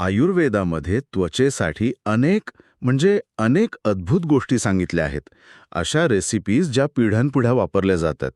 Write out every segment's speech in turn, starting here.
आयुर्वेदामध्ये त्वचेसाठी अनेक म्हणजे अनेक अद्भुत गोष्टी सांगितल्या आहेत. अशा रेसिपीज ज्या पिढ्यानपिढ्या वापरल्या जातात.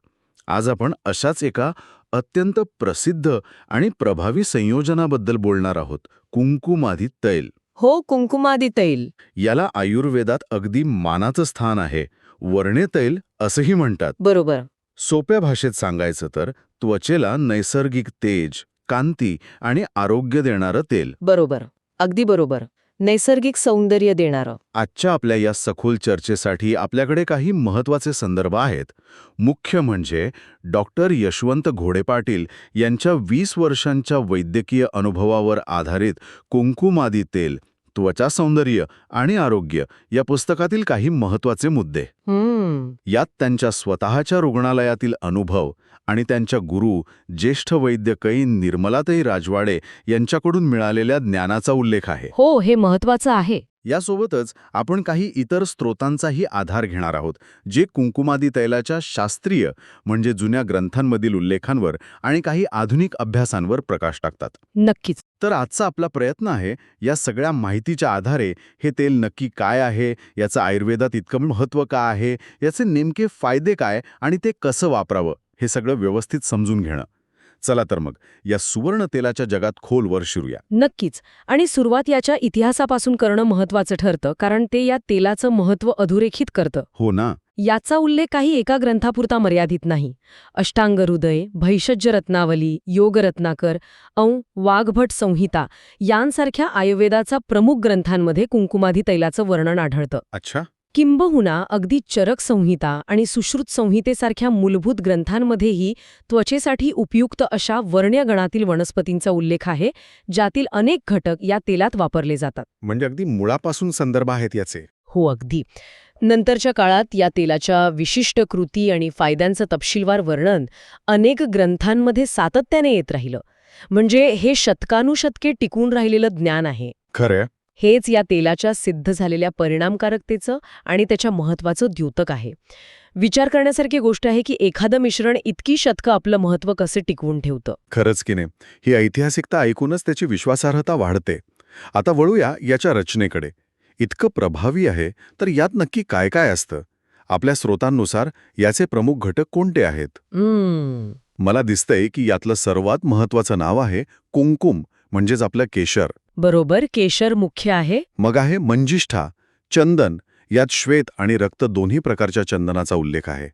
आज आपण अशाच एका अत्यंत प्रसिद्ध आणि प्रभावी संयोजनाबद्दल बोलणार आहोत. कुंकुमाधी तैल. हो कुंकुमादी तैल. याला आयुर्वेदात अगदी मानाचं स्थान आहे. वर्णे तैल असंही म्हणतात. बरोबर. सोप्या भाषेत सांगायचं तर त्वचेला नैसर्गिक तेज कांती आणि आरोग्य देणारं तेल. बरोबर. अगदी बरोबर. नैसर्गिक सौंदर्य देणारं. आजच्या आपल्या या सखोल चर्चेसाठी आपल्याकडे काही महत्त्वाचे संदर्भ आहेत. मुख्य म्हणजे डॉक्टर यशवंत घोडे पाटील यांच्या वीस वर्षांच्या वैद्यकीय अनुभवावर आधारित कुंकुमादी तेल. त्वचा सौंदर्य आणि आरोग्य या पुस्तकातील काही महत्त्वाचे मुद्दे. यात त्यांच्या स्वतःच्या रुग्णालयातील अनुभव आणि त्यांच्या गुरु ज्येष्ठ वैद्य कै निर्मलाताई राजवाडे यांच्याकडून मिळालेल्या ज्ञानाचा उल्लेख आहे. हो हे महत्वाचं आहे. यासोबतच आपण काही इतर स्रोतांचाही आधार घेणार आहोत जे कुंकुमादी तैलाच्या शास्त्रीय म्हणजे जुन्या ग्रंथांमधील उल्लेखांवर आणि काही आधुनिक अभ्यासांवर प्रकाश टाकतात. नक्कीच. तर आजचा आपला प्रयत्न आहे या सगळ्या माहितीच्या आधारे हे तेल नक्की काय आहे याचं आयुर्वेदात इतकं महत्त्व का आहे याचे नेमके फायदे काय आणि ते कसं वापरावं हे सगळं व्यवस्थित समजून घेणं. चला तर मग या सुवर्ण तेलाच्या जगात खोलवर शिरूया. नक्कीच. आणि सुरुवात याच्या इतिहासापासून करणं महत्वाचं ठरतं कारण ते या तेलाचं महत्त्व अधोरेखित करतं. हो ना. याचा उल्लेख काही एका ग्रंथापुरता मर्यादित नाही. अष्टांग हृदय भैषज्य रत्नावली योग रत्नाकर औ वाघभट संहिता यांसारख्या आयुर्वेदाचा प्रमुख ग्रंथांमध्ये कुंकुमाधी तैलाचं वर्णन आढळतं. अच्छा. किंबहुना अगदी चरक संहिता आणि सुश्रुत संहितेसारख्या मूलभूत ग्रंथांमध्येही त्वचेसाठी उपयुक्त अशा वर्ण्यगणातील वनस्पतींचा उल्लेख आहे ज्यातील अनेक घटक या तेलात वापरले जातात. म्हणजे अगदी मुळापासून संदर्भ आहेत याचे. हो अगदी. नंतरच्या काळात या तेलाच्या विशिष्ट कृती आणि फायद्यांचं तपशीलवार वर्णन अनेक ग्रंथांमध्ये सातत्याने येत राहिलं. म्हणजे हे शतकानुशतके टिकून राहिलेलं ज्ञान आहे. खरं हेच या तेलाच्या सिद्ध झालेल्या परिणामकारकतेचं आणि त्याच्या महत्वाचं द्योतक आहे. विचार करण्यासारखी गोष्ट आहे की एखादं मिश्रण इतकी शतकं आपलं महत्त्व कसे टिकवून ठेवतं? खरंच की नाही. ही ऐतिहासिकता ऐकूनच त्याची विश्वासार्हता वाढते. आता वळूया याच्या रचनेकडे. इतकं प्रभावी आहे तर यात नक्की काय काय असतं? आपल्या स्रोतांनुसार याचे प्रमुख घटक कोणते आहेत? मला दिसतंय की यातलं सर्वात महत्वाचं नाव आहे कुंकुम म्हणजेच आपलं केशर. बरोबर केशर मुख्य आहे. मग आहे मंजिष्ठा चंदन यात श्वेत आणि रक्त दोन्ही प्रकारच्या चंदनाचा उल्लेख आहे.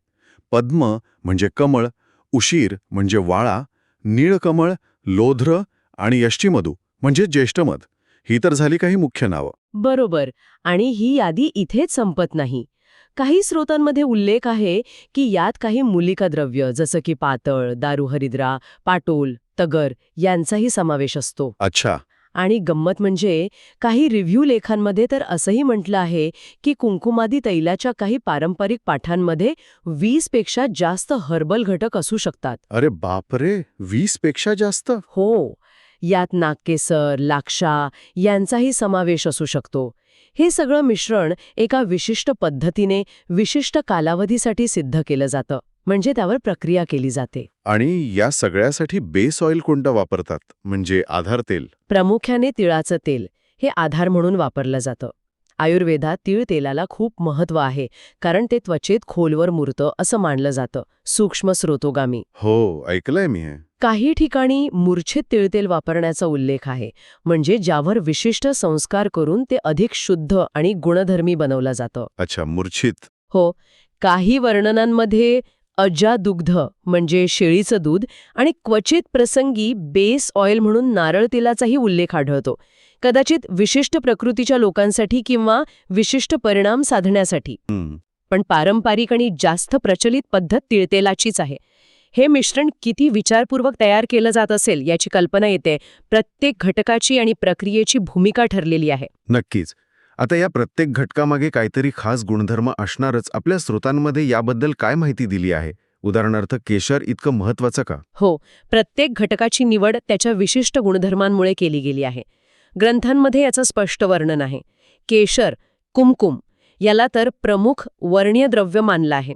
पद्म म्हणजे कमळ उशीर म्हणजे वाळा नीळकमळ लोध्र आणि यष्टीमधू म्हणजे ज्येष्ठमध. ही तर झाली काही मुख्य नावं. बरोबर आणि ही यादी इथेच संपत नाही. काही स्रोतांमध्ये उल्लेख आहे की यात काही मूलिका द्रव्य जसं की पातळ दारुहरिद्रा पाटोल तगर यांचाही समावेश असतो. अच्छा. आणि गंमत म्हणजे काही रिव्ह्यू लेखांमध्ये तर असंही म्हटलं आहे की कुंकुमादी तैलाच्या काही पारंपरिक पाठांमध्ये वीसपेक्षा जास्त हर्बल घटक असू शकतात. अरे बापरे! वीसपेक्षा जास्त? हो. यात नागकेसर लाक्षा यांचाही समावेश असू शकतो. हे सगळं मिश्रण एका विशिष्ट पद्धतीने विशिष्ट कालावधीसाठी सिद्ध केलं जातं म्हणजे त्यावर प्रक्रिया केली जाते. आणि या सगळ्यासाठी बेस ऑइल कोणतं वापरतात? म्हणजे आधार तेल? प्रामुख्याने तिळाचं तेल हे आधार म्हणून वापरलं जातं. आयुर्वेदात तीळ तेलाला खूप महत्त्व आहे कारण ते त्वचेत खोलवर मुरतं असं मानलं जातं. सूक्ष्म स्रोतोगामी. हो ऐकलंय मी हे. काही ठिकाणी मूर्छित तिळतेल वापरण्याचा उल्लेख आहे. म्हणजे ज्यावर विशिष्ट संस्कार करून ते अधिक शुद्ध आणि गुणधर्मी बनवलं जातं. अच्छा मूर्छित. हो. काही वर्णनांमध्ये अज्जा दुग्ध म्हणजे शेळीचं दूध आणि क्वचित प्रसंगी बेस ऑइल म्हणून नारळ तेलाचाही उल्लेख आढळतो. कदाचित विशिष्ट प्रकृतीच्या लोकांसाठी किंवा विशिष्ट परिणाम साधण्यासाठी. पण पारंपरिक आणि जास्त प्रचलित पद्धत तिळतेलाचीच आहे. हे मिश्रण किती विचारपूर्वक तयार केलं जात असेल याची कल्पना येते. प्रत्येक घटकाची आणि प्रक्रियेची भूमिका ठरलेली आहे. नक्कीच. आता या प्रत्येक घटकामागे काहीतरी खास गुणधर्म असणारच आपल्या स्रोतांमध्ये याबद्दल काय माहिती दिली आहे? उदाहरणार्थ केशर इतकं महत्वाचं का? हो. प्रत्येक घटकाची निवड त्याच्या विशिष्ट गुणधर्मांमुळे केली गेली आहे. ग्रंथांमध्ये याचं स्पष्ट वर्णन आहे. केशर कुमकुम याला तर प्रमुख वर्णीय द्रव्य मानलं आहे.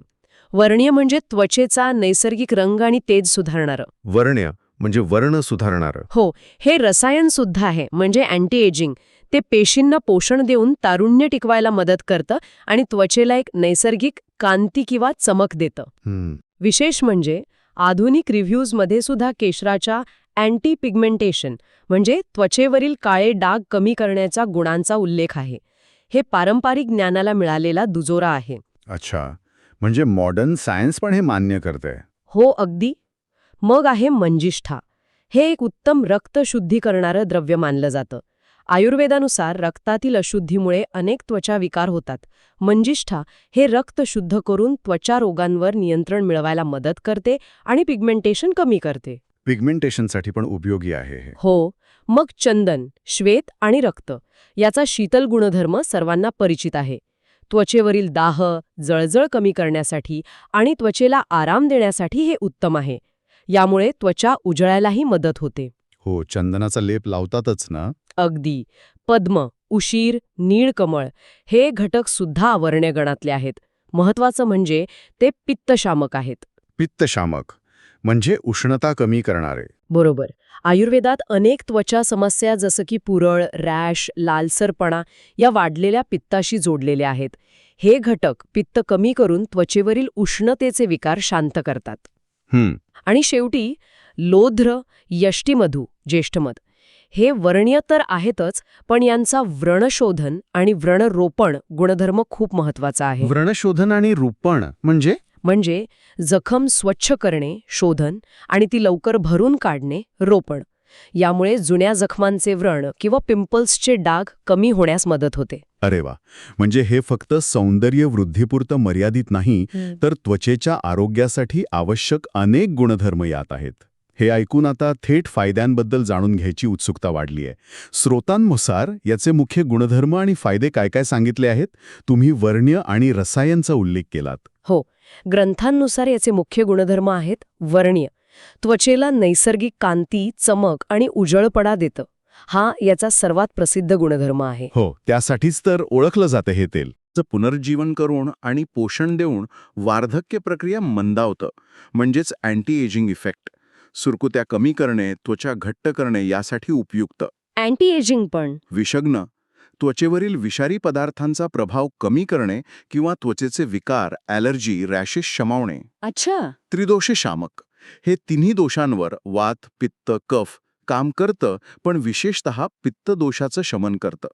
वर्णीय म्हणजे त्वचेचा नैसर्गिक रंग आणि तेज सुधारणारं. वर्ण्य म्हणजे वर्ण सुधारणारं. हो हे रसायन सुद्धा आहे म्हणजे अँटी एजिंग ते पेशींना पोषण देऊन तारुण्य टिकवायला मदत करतं आणि त्वचेला एक नैसर्गिक कांती किंवा चमक देतं. हम्म, विशेष म्हणजे आधुनिक रिव्ह्यूजमध्ये सुद्धा केशराच्या अँटी पिगमेंटेशन म्हणजे त्वचेवरील काळे डाग कमी करण्याच्या गुणांचा उल्लेख आहे. हे पारंपरिक ज्ञानाला मिळालेला दुजोरा आहे. अच्छा. म्हणजे मॉडर्न सायन्स पण हे मान्य करते हो अगदी. मग आहे मंजिष्ठा. हे एक उत्तम रक्त शुद्धी करणारं द्रव्य मानलं जातं. आयुर्वेदानुसार रक्तातील अशुद्धीमुळे अनेक त्वचा विकार होतात. मंजिष्ठा हे रक्त शुद्ध करून त्वचा रोगांवर नियंत्रण मिळवायला मदत करते आणि पिगमेंटेशन कमी करते. पिगमेंटेशनसाठी पण उपयोगी आहे हे. हो मग चंदन श्वेत आणि रक्त याचा शीतल गुणधर्म सर्वांना परिचित आहे. त्वचेवरील दाह जळजळ कमी करण्यासाठी आणि त्वचेला आराम देण्यासाठी हे उत्तम आहे. यामुळे त्वचा उजळायलाही मदत होते. हो चंदनाचा लेप लावतातच ना? अगदी. पद्म उशीर नीळकमळ हे घटक सुद्धा अवर्ण्य गणातले आहेत. महत्वाचं म्हणजे ते पित्तशामक आहेत. पित्तशामक म्हणजे उष्णता कमी करणारे. बरोबर. आयुर्वेदात अनेक त्वचा समस्या जसं की पुरळ रॅश लालसरपणा या वाढलेल्या पित्ताशी जोडलेल्या आहेत. हे घटक पित्त कमी करून त्वचेवरील उष्णतेचे विकार शांत करतात. आणि शेवटी लोध्र यष्टिमधू ज्येष्ठमध. हे वर्ण्य तर आहेतच पण यांचा व्रणशोधन आणि व्रणरोपण गुणधर्म खूप महत्त्वाचा आहे. व्रणशोधन आणि रूपण म्हणजे? म्हणजे जखम स्वच्छ करणे शोधन आणि ती लवकर भरून काढणे रोपण. यामुळे जुन्या जखमांचे व्रण किंवा पिंपल्सचे डाग कमी होण्यास मदत होते. अरे वा! म्हणजे हे फक्त सौंदर्य वृद्धिपुरतं मर्यादित नाही तर त्वचेच्या आरोग्यासाठी आवश्यक अनेक गुणधर्म यात आहेत. हे ऐकून आता थेट फायद्यांबद्दल जाणून घ्यायची उत्सुकता वाढली आहे. स्रोतांनुसार याचे मुख्य गुणधर्म आणि फायदे काय काय सांगितले आहेत? तुम्ही वर्ण्य आणि रसायनचा उल्लेख केलात. हो ग्रंथांनुसार याचे मुख्य गुणधर्म आहेत वर्ण्य. त्वचेला नैसर्गिक कांती चमक आणि उजळपणा देतं. हा याचा सर्वात प्रसिद्ध गुणधर्म आहे. हो त्यासाठीच तर ओळखलं जातं हे तेल. पुनर्जीवन करून आणि पोषण देऊन वार्धक्य प्रक्रिया मंदावतं. म्हणजेच अँटी एजिंग इफेक्ट सुरकुत्या कमी करणे त्वचा घट्ट करणे यासाठी उपयुक्त. अँटी एजिंग पण. विषग्न त्वचेवरील विषारी पदार्थांचा प्रभाव कमी करणे किंवा त्वचेचे विकार ॲलर्जी रॅशेस शमावणे. अच्छा. त्रिदोषे शामक. हे तिन्ही दोषांवर वात पित्त कफ काम करतं पण विशेषतः पित्त दोषाचं शमन करतं.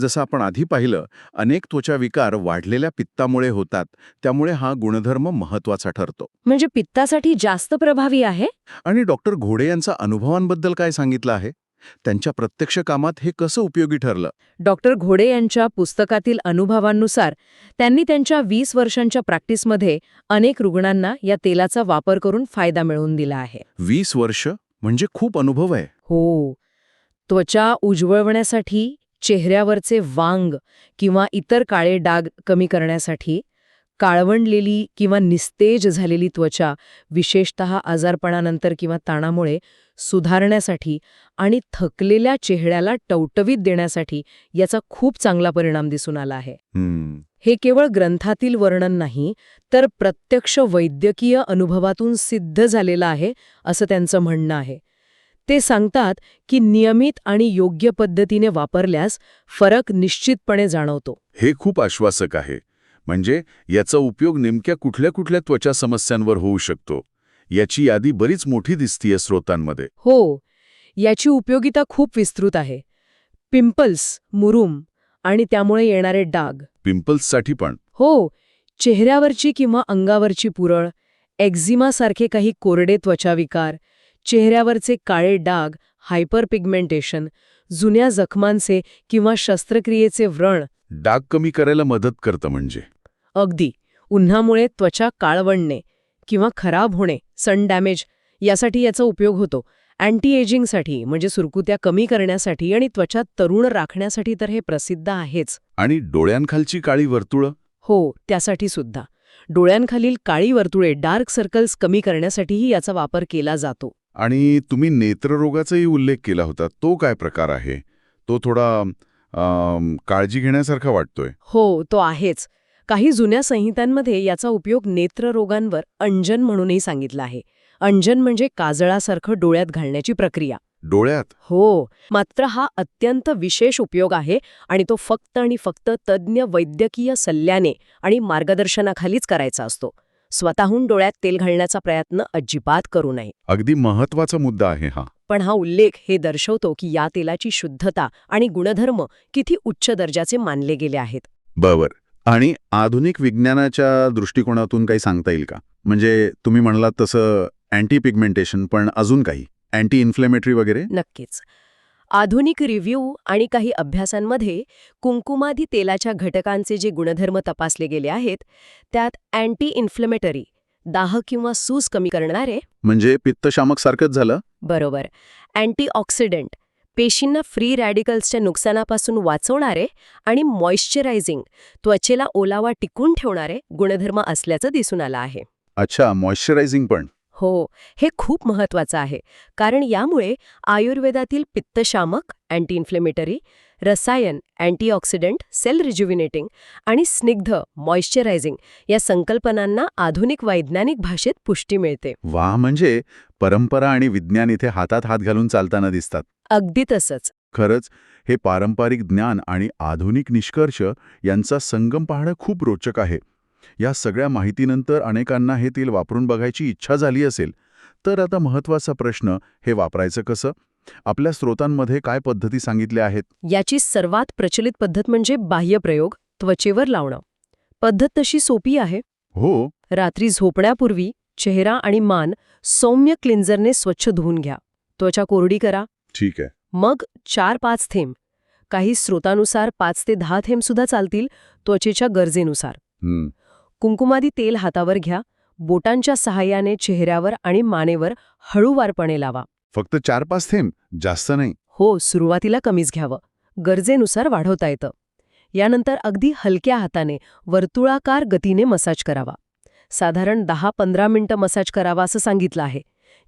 जसं आपण आधी पाहिलं अनेक त्वचा विकार वाढलेल्या पित्तामुळे होतात त्यामुळे हा गुणधर्म महत्त्वाचा ठरतो. म्हणजे पित्तासाठी जास्त प्रभावी आहे? आणि डॉक्टर घोडे यांचा अनुभवांबद्दल काय सांगितलं आहे? त्यांच्या प्रत्यक्ष कामात हे कसं उपयोगी ठरलं? डॉक्टर घोडे यांच्या पुस्तकातील अनुभवांनुसार त्यांनी त्यांच्या वीस वर्षांच्या प्रॅक्टिसमध्ये अनेक रुग्णांना या तेलाचा वापर करून फायदा मिळवून दिला आहे. वीस वर्ष? म्हणजे खूप अनुभव आहे. हो. त्वचा उजवळवण्यासाठी चेहऱ्यावरचे वांग किंवा इतर काळे डाग कमी करण्यासाठी काळवंडलेली किंवा निस्तेज झालेली त्वचा विशेषत आजारपणानंतर किंवा ताणामुळे सुधारण्यासाठी आणि थकलेल्या चेहऱ्याला टवटवीत देण्यासाठी याचा खूप चांगला परिणाम दिसून आला आहे. हे केवळ ग्रंथातील वर्णन नाही तर प्रत्यक्ष वैद्यकीय अनुभवातून सिद्ध झालेलं आहे असं त्यांचं म्हणणं आहे. ते सांगतात की नियमित आणि योग्य पद्धतीने वापरल्यास फरक निश्चितपणे जाणवतो. हे खूप आश्वासक आहे म्हणजे याचा उपयोग नेमक्या कुठल्या कुठल्या त्वचा समस्यांवर होऊ शकतो? याची यादी बरीच मोठी दिसतीये स्रोतांमध्ये. हो याची उपयोगिता खूप विस्तृत आहे. पिंपल्स मुरूम आणि त्यामुळे येणारे डाग. पिंपल्ससाठी पण. हो चेहऱ्यावरची किंवा अंगावरची पुरळ एक्झिमासारखे काही कोरडे त्वचाविकार चेहऱ्यावरचे काळे डाग हायपर पिगमेंटेशन जुन्या जखमांचे किंवा शस्त्रक्रियेचे व्रण. डाग कमी करायला मदत करतं म्हणजे. अगदी. उन्हामुळे त्वचा काळवणणे किंवा खराब होणे. सन डॅमेज यासाठी याचा उपयोग होतो. अँटी एजिंगसाठी म्हणजे सुरकुत्या कमी करण्यासाठी आणि त्वचा तरुण राखण्यासाठी तर हे प्रसिद्ध आहेच. आणि डोळ्यांखालची काळी वर्तुळं? हो त्यासाठी सुद्धा. डोळ्यांखालील काळी वर्तुळे डार्क सर्कल्स कमी करण्यासाठीही याचा वापर केला जातो. आणि तुम्ही नेत्ररोगाचाही उल्लेख केला होता. तो काय प्रकार आहे? तो थोडा काळजी घेण्यासारखा वाटतोय. हो तो आहेच. काही जुन्या संहितांमध्ये याचा उपयोग नेत्ररोगांवर अंजन म्हणूनही सांगितला आहे. अंजन म्हणजे काजळासारखं डोळ्यात घालण्याची प्रक्रिया. डोळ्यात? हो मात्र हा अत्यंत विशेष उपयोग आहे आणि तो फक्त आणि फक्त तज्ज्ञ वैद्यकीय सल्ल्याने आणि मार्गदर्शनाखालीच करायचा असतो. स्वतःहून डोळ्यात तेल घालण्याचा प्रयत्न अजिबात करू नये. अगदी महत्त्वाचा मुद्दा आहे हा. पण हा उल्लेख हे दर्शवतो की या तेलाची शुद्धता आणि गुणधर्म किती उच्च दर्जाचे मानले गेले आहेत. बरोबर आणि आधुनिक विज्ञानाच्या दृष्टिकोनातून काही सांगता येईल का? म्हणजे तुम्ही म्हणलात तसं अँटी पिगमेंटेशन पण अजून काही? अँटी इन्फ्लेमेटरी वगैरे? नक्कीच. आधुनिक रिव्ह्यू आणि काही अभ्यासांमध्ये कुंकुमाधी तेलाच्या घटकांचे जे गुणधर्म तपासले गेले आहेत त्यात अँटी इन्फ्लेमेटरी दाह किंवा सूज कमी करणारे म्हणजे पित्तशामक सारखंच झालं? बरोबर. अँटीऑक्सिडंट पेशींना फ्री रॅडिकल्सच्या नुकसानापासून वाचवणारे आणि मॉइश्चरायझिंग त्वचेला ओलावा टिकून ठेवणारे गुणधर्म असल्याचं दिसून आलं आहे. अच्छा मॉइश्चरायझिंग पण. हो हे खूप महत्वाचं आहे कारण यामुळे आयुर्वेदातील पित्तशामक अँटी इन्फ्लेमेटरी रसायन अँटीऑक्सिडंट सेल रिज्युविनेटिंग आणि स्निग्ध मॉइश्चरायझिंग या संकल्पनांना आधुनिक वैज्ञानिक भाषेत पुष्टी मिळते. वा म्हणजे परंपरा आणि विज्ञान इथे हातात हात घालून चालताना दिसतात. अगदी तसंच. खरंच हे पारंपरिक ज्ञान आणि आधुनिक निष्कर्ष यांचा संगम पाहणं खूप रोचक आहे. या सगळ्या माहितीनंतर अनेकांना हे तेल वापरून बघायची इच्छा झाली असेल तर आता महत्त्वाचा प्रश्न हे वापरायचं कसं? आपल्या स्रोतांमध्ये काय पद्धती सांगितल्या आहेत? याची सर्वात प्रचलित पद्धत म्हणजे बाह्यप्रयोग त्वचेवर लावणं. पद्धत तशी सोपी आहे. हो. रात्री झोपण्यापूर्वी चेहरा आणि मान सौम्य क्लिन्झरने स्वच्छ धुवून घ्या. त्वचा कोरडी करा. ठीक आहे. मग चार पाच थेंब. काही स्रोतानुसार पाच ते दहा थेंब सुद्धा चालतील त्वचेच्या गरजेनुसार. कुंकुमादी तेल हातावर घ्या. बोटांच्या सहाय्याने चेहऱ्यावर आणि मानेवर हळूवारपणे लावा. फक्त चार पाच थेंब? जास्त नाही. हो सुरुवातीला कमीच घ्यावं. गरजेनुसार वाढवता येतं. यानंतर अगदी हलक्या हाताने वर्तुळाकार गतीने मसाज करावा. साधारण दहा पंधरा मिनिटं मसाज करावा असं सांगितलं आहे.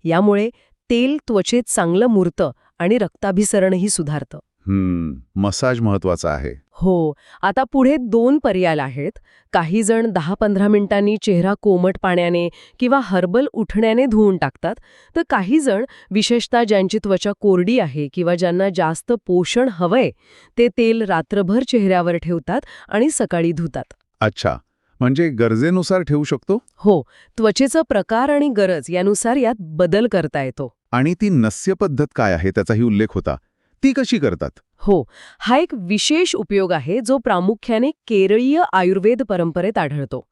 यामुळे तेल त्वचेत चांगलं मुरतं आणि रक्ताभिसरणही सुधारतं. हम्म मसाज महत्त्वाचा आहे. हो आता पुढे दोन पर्याय आहेत. काही जण दहा पंधरा मिनिटांनी चेहरा कोमट पाण्याने किंवा हर्बल उठण्याने धुवून टाकतात तर काही जण विशेषतः ज्यांची त्वचा कोरडी आहे किंवा ज्यांना जास्त पोषण हवंय ते तेल रात्रभर चेहऱ्यावर ठेवतात आणि सकाळी धुतात. अच्छा म्हणजे गरजेनुसार ठेवू शकतो? हो त्वचेचं प्रकार आणि गरज यानुसार यात बदल करता येतो. आणि ती नस्य पद्धत काय आहे त्याचाही उल्लेख होता. ती कशी करतात? हो हा एक विशेष उपयोग आहे जो प्रामुख्याने केरळीय आयुर्वेद परंपरेत आढळतो.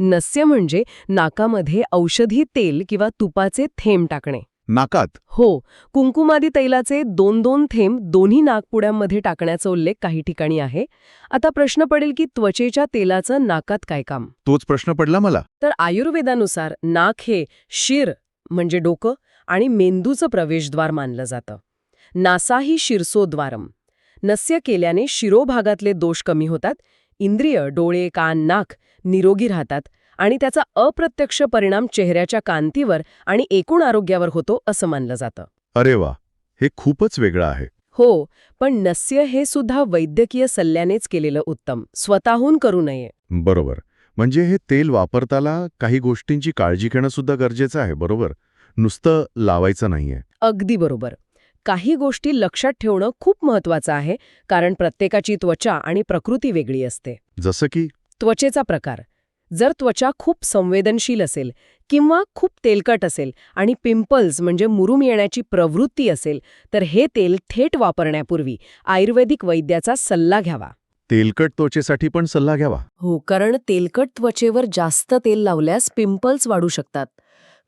नस्य म्हणजे नाकामध्ये औषधी तेल किंवा तुपाचे थेंब टाकणे. नाकात. हो कुंकुमादी तैलाचे दोन दोन थेंब दोन्ही नागपुड्यांमध्ये टाकण्याचा उल्लेख काही ठिकाणी आहे. आता प्रश्न पडेल की त्वचेच्या तेलाचं नाकात काय काम? तोच प्रश्न पडला मला. तर आयुर्वेदानुसार नाक हे शिर म्हणजे डोकं आणि मेंदूचं प्रवेशद्वार मानलं जातं. नासा ही शिरसोद्वारम. नस्य केल्याने शिरोभागातले दोष कमी होतात इंद्रिय डोळे कान नाक निरोगी राहतात आणि त्याचा अप्रत्यक्ष परिणाम चेहऱ्याच्या कांतीवर आणि एकूण आरोग्यावर होतो असं मानलं जातं. अरे वा! हे खूपच वेगळं आहे. हो पण नस्य हे सुद्धा वैद्यकीय सल्ल्यानेच केलेलं उत्तम. स्वतःहून करू नये. बरोबर. म्हणजे हे तेल वापरताना काही गोष्टींची काळजी घेणं सुद्धा गरजेचं आहे बरोबर? नुसतं लावायचं नाहीये. अगदी बरोबर. काही गोष्टी लक्षात ठेवणं खूप महत्वाचं आहे कारण प्रत्येकाची त्वचा आणि प्रकृती वेगळी असते. जसं की? त्वचेचा प्रकार. जर त्वचा खूप संवेदनशील असेल किंवा खूप तेलकट असेल आणि पिंपल्स म्हणजे मुरूम येण्याची प्रवृत्ती असेल तर हे तेल थेट वापरण्यापूर्वी आयुर्वेदिक वैद्याचा सल्ला घ्यावा. तेलकट त्वचेसाठी पण सल्ला घ्यावा. हो कारण तेलकट त्वचेवर जास्त तेल लावल्यास पिंपल्स वाढू शकतात.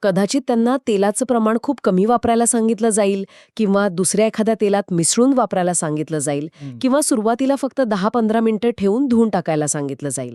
कदाचित त्यांना तेलाचं प्रमाण खूप कमी वापरायला सांगितलं जाईल किंवा दुसऱ्या एखाद्या तेलात मिसळून वापरायला सांगितलं जाईल किंवा सुरुवातीला फक्त दहा पंधरा मिनिटं ठेवून धुवून टाकायला सांगितलं जाईल.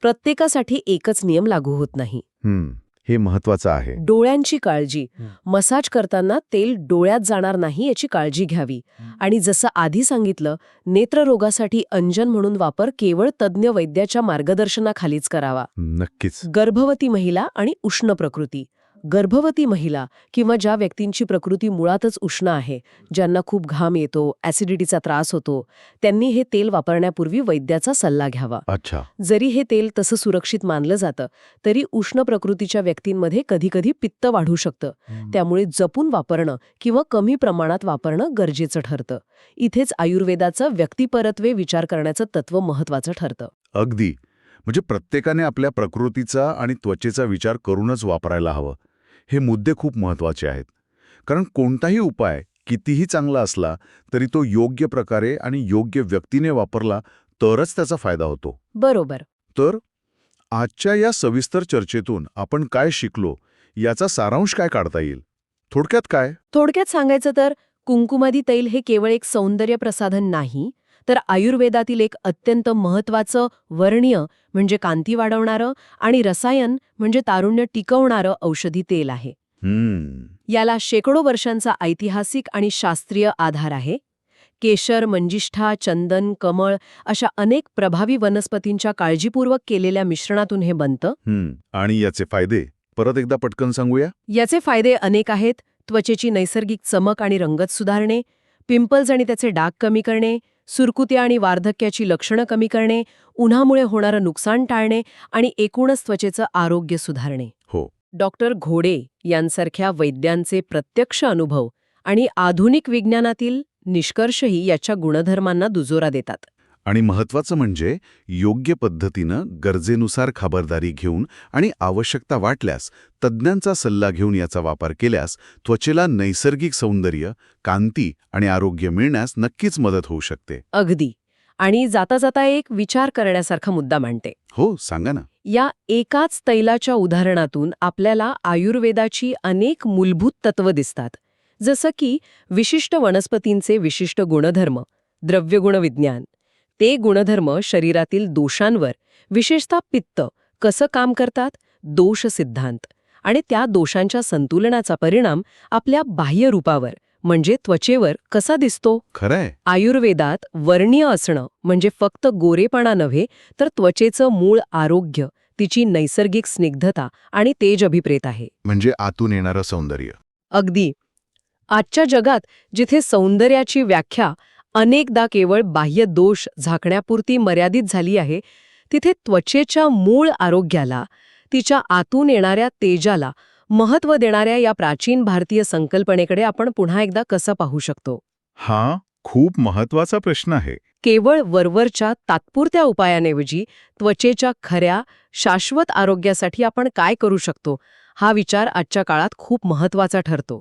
प्रत्येकासाठी एकच नियम लागू होत नाही. हम्म हे महत्वाचं आहे. डोळ्यांची काळजी. मसाज करताना तेल डोळ्यात जाणार नाही याची काळजी घ्यावी. आणि जसं आधी सांगितलं नेत्ररोगासाठी अंजन म्हणून वापर केवळ तज्ज्ञ वैद्याच्या मार्गदर्शनाखालीच करावा. नक्कीच. गर्भवती महिला आणि उष्ण प्रकृती. गर्भवती महिला किंवा ज्या व्यक्तींची प्रकृती मुळातच उष्ण आहे ज्यांना खूप घाम येतो ॲसिडिटीचा त्रास होतो त्यांनी हे तेल वापरण्यापूर्वी वैद्याचा सल्ला घ्यावा. अच्छा. जरी हे तेल तसं सुरक्षित मानलं जातं तरी उष्ण प्रकृतीच्या व्यक्तींमध्ये कधीकधी पित्त वाढू शकतं. त्यामुळे जपून वापरणं किंवा कमी प्रमाणात वापरणं गरजेचं ठरतं. इथेच आयुर्वेदाचं व्यक्तिपरत्वे विचार करण्याचं तत्व महत्वाचं ठरतं. अगदी. म्हणजे प्रत्येकाने आपल्या प्रकृतीचा आणि त्वचेचा विचार करूनच वापरायला हवं. हे मुद्दे खूप महत्त्वाचे आहेत. कारण कोणताही उपाय कितीही चांगला असला तरी तो योग्य प्रकारे आणि योग्य व्यक्तीने वापरला तरच त्याचा फायदा होतो. बरोबर. तर आजच्या या सविस्तर चर्चेतून आपण काय शिकलो याचा सारांश काय काढता येईल? थोडक्यात काय? थोडक्यात सांगायचं तर कुंकुमादी तैल हे केवळ एक सौंदर्य प्रसाधन नाही तर आयुर्वेदातील एक अत्यंत महत्वाचं वर्णीय म्हणजे कांती वाढवणारं आणि रसायन म्हणजे तारुण्य टिकवणारं औषधी तेल आहे. याला शेकडो वर्षांचा ऐतिहासिक आणि शास्त्रीय आधार आहे. केशर मंजिष्ठा चंदन कमळ अशा अनेक प्रभावी वनस्पतींच्या काळजीपूर्वक केलेल्या मिश्रणातून हे बनतं. आणि याचे फायदे? परत एकदा पटकन सांगूया? याचे फायदे अनेक आहेत. त्वचेची नैसर्गिक चमक आणि रंगत सुधारणे पिंपल्स आणि त्याचे डाग कमी करणे सुरकुत्या आणि वार्धक्याची लक्षणं कमी करणे उन्हामुळे होणारं नुकसान टाळणे आणि एकूणच त्वचेचं आरोग्य सुधारणे. हो. डॉक्टर घोडे यांसारख्या वैद्यांचे प्रत्यक्ष अनुभव आणि आधुनिक विज्ञानातील निष्कर्षही याच्या गुणधर्मांना दुजोरा देतात. आणि महत्वाचं म्हणजे योग्य पद्धतीनं गरजेनुसार खबरदारी घेऊन आणि आवश्यकता वाटल्यास तज्ज्ञांचा सल्ला घेऊन याचा वापर केल्यास त्वचेला नैसर्गिक सौंदर्य कांती आणि आरोग्य मिळण्यास नक्कीच मदत होऊ शकते. अगदी. आणि जाता जाता एक विचार करण्यासारखा मुद्दा मांडते. हो सांगा ना. या एकाच तैलाच्या उदाहरणातून आपल्याला आयुर्वेदाची अनेक मूलभूत तत्व दिसतात. जसं की विशिष्ट वनस्पतींचे विशिष्ट गुणधर्म द्रव्यगुण विज्ञान ते गुणधर्म शरीरातील दोषांवर विशेषतः पित्त कसं काम करतात? दोष सिद्धांत. आणि त्या दोषांच्या संतुलनाचा परिणाम आपल्या बाह्य रूपावर म्हणजे त्वचेवर कसा दिसतो? खरंय. आयुर्वेदात वर्णीय असणं म्हणजे फक्त गोरेपणा नव्हे तर त्वचेचं मूळ आरोग्य तिची नैसर्गिक स्निग्धता आणि तेज अभिप्रेत आहे. म्हणजे आतून येणारं सौंदर्य. अगदी. आजच्या जगात जिथे सौंदर्याची व्याख्या अनेकदा केवळ बाह्य दोष झाकण्यापुरती मर्यादित झाली आहे तिथे त्वचेच्या मूळ आरोग्याला तिच्या आतून येणाऱ्या तेजाला महत्त्व देणाऱ्या या प्राचीन भारतीय संकल्पनेकडे आपण पुन्हा एकदा कसं पाहू शकतो? हा खूप महत्त्वाचा प्रश्न आहे. केवळ वरवरच्या तात्पुरत्या उपायाऐवजी त्वचेच्या खऱ्या शाश्वत आरोग्यासाठी आपण काय करू शकतो हा विचार आजच्या काळात खूप महत्त्वाचा ठरतो.